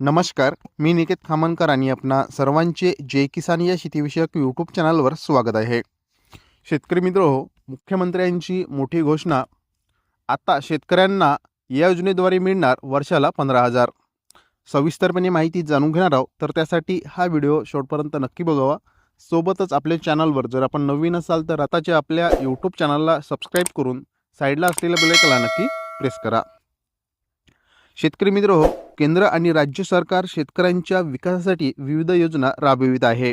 नमस्कार मी निकेत खामनकर आणि आपणा सर्वांचे जय किसान या शेतीविषयक यूट्यूब चॅनलवर स्वागत आहे. शेतकरी मित्र हो मुख्यमंत्र्यांची मोठी घोषणा आता शेतकऱ्यांना या योजनेद्वारे मिळणार वर्षाला पंधरा हजार. सविस्तरपणे माहिती जाणून घेणार आहोत तर त्यासाठी हा व्हिडिओ शेवटपर्यंत नक्की बघावा. सोबतच आपल्या चॅनलवर जर आपण नवीन असाल तर आताच्या आपल्या यूट्यूब चॅनलला सबस्क्राईब करून साईडला असलेल्या बेलायकला नक्की प्रेस करा. शेतकरी मित्र हो केंद्र आणि राज्य सरकार शेतकऱ्यांच्या विकासासाठी विविध योजना राबवित आहे.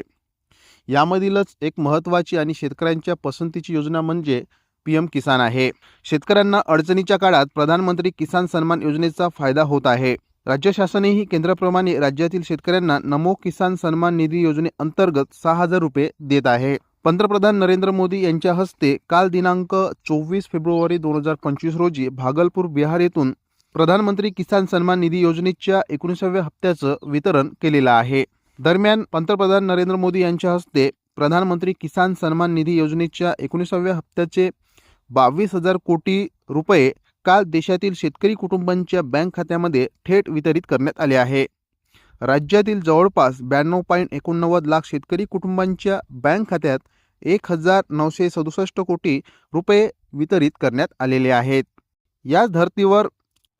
यामधीलच एक महत्त्वाची आणि शेतकऱ्यांच्या पसंतीची योजना म्हणजे पी एम किसान आहे. शेतकऱ्यांना अडचणीच्या काळात प्रधानमंत्री किसान सन्मान योजनेचा फायदा होत आहे. राज्य शासनेही केंद्राप्रमाणे राज्यातील शेतकऱ्यांना नमो किसान सन्मान निधी योजनेअंतर्गत सहा हजार रुपये देत आहे. पंतप्रधान नरेंद्र मोदी यांच्या हस्ते काल दिनांक चोवीस फेब्रुवारी दोन हजार पंचवीस रोजी भागलपूर बिहार येथून प्रधानमंत्री किसान सन्मान निधी योजनेच्या एकोणीसाव्या हप्त्याचं वितरण केलेलं आहे. दरम्यान पंतप्रधान नरेंद्र मोदी यांच्या हस्ते प्रधानमंत्री किसान सन्मान निधी योजनेच्या एकोणीसाव्या हप्त्याचे बावीस हजार कोटी रुपये काल देशातील शेतकरी कुटुंबांच्या बँक खात्यामध्ये थेट वितरित करण्यात आले आहे. राज्यातील जवळपास ब्याण्णव पॉईंट एकोणनव्वद लाख शेतकरी कुटुंबांच्या बँक खात्यात एक हजार नऊशे सदुसष्ट कोटी रुपये वितरित करण्यात आलेले आहेत. याच धर्तीवर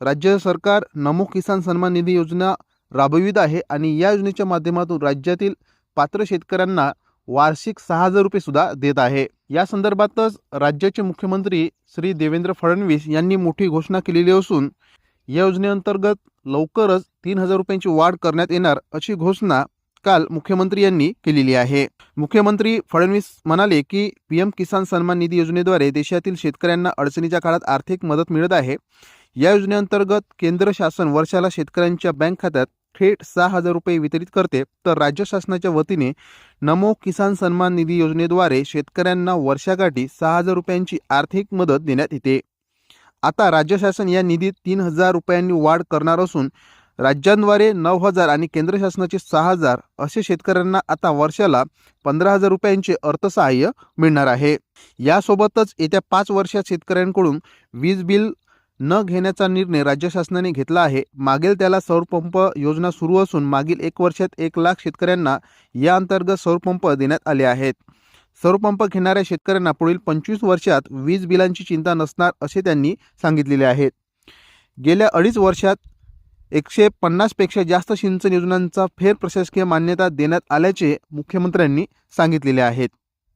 राज्य सरकार नमो किसान सन्मान निधी योजना राबवित आहे आणि या योजनेच्या माध्यमातून राज्यातील पात्र शेतकऱ्यांना वार्षिक सहा हजार रुपये सुद्धा देत आहे. या संदर्भातच राज्याचे मुख्यमंत्री श्री देवेंद्र फडणवीस यांनी मोठी घोषणा केलेली असून या योजनेअंतर्गत लवकरच तीन हजार रुपयांची वाढ करण्यात येणार अशी घोषणा काल मुख्यमंत्री यांनी केलेली आहे. मुख्यमंत्री फडणवीस म्हणाले की पीएम किसान सन्मान निधी योजनेद्वारे देशातील शेतकऱ्यांना अडचणीच्या काळात आर्थिक मदत मिळत आहे. या योजनेअंतर्गत केंद्र शासन वर्षाला शेतकऱ्यांच्या बँक खात्यात थेट सहा हजार रुपये वितरित करते. तर राज्य शासनाच्या वतीने नमो किसान सन्मान निधी योजनेद्वारे शेतकऱ्यांना वर्षाकाठी सहा हजार रुपयांची आर्थिक मदत देण्यात येते. आता राज्य शासन या निधीत तीन हजार रुपयांनी वाढ करणार असून राज्यांद्वारे नऊ हजार आणि केंद्र शासनाचे सहा हजार असे शेतकऱ्यांना आता वर्षाला पंधरा हजार रुपयांचे अर्थसहाय्य मिळणार आहे. यासोबतच येत्या पाच वर्षात शेतकऱ्यांकडून वीज बिल न घेण्याचा निर्णय राज्य शासनाने घेतला आहे. मागील त्याला सौरपंप योजना सुरू असून मागील एक वर्षात एक लाख शेतकऱ्यांना या अंतर्गत सौरपंप देण्यात आले आहेत. सौरपंप घेणाऱ्या शेतकऱ्यांना पुढील पंचवीस वर्षात वीज बिलांची चिंता नसणार असे त्यांनी सांगितलेले आहेत गेल्या अडीच वर्षात एकशे पन्नासपेक्षा जास्त सिंचन योजनांचा फेर प्रशासकीय मान्यता देण्यात आल्याचे मुख्यमंत्र्यांनी सांगितलेले आहेत.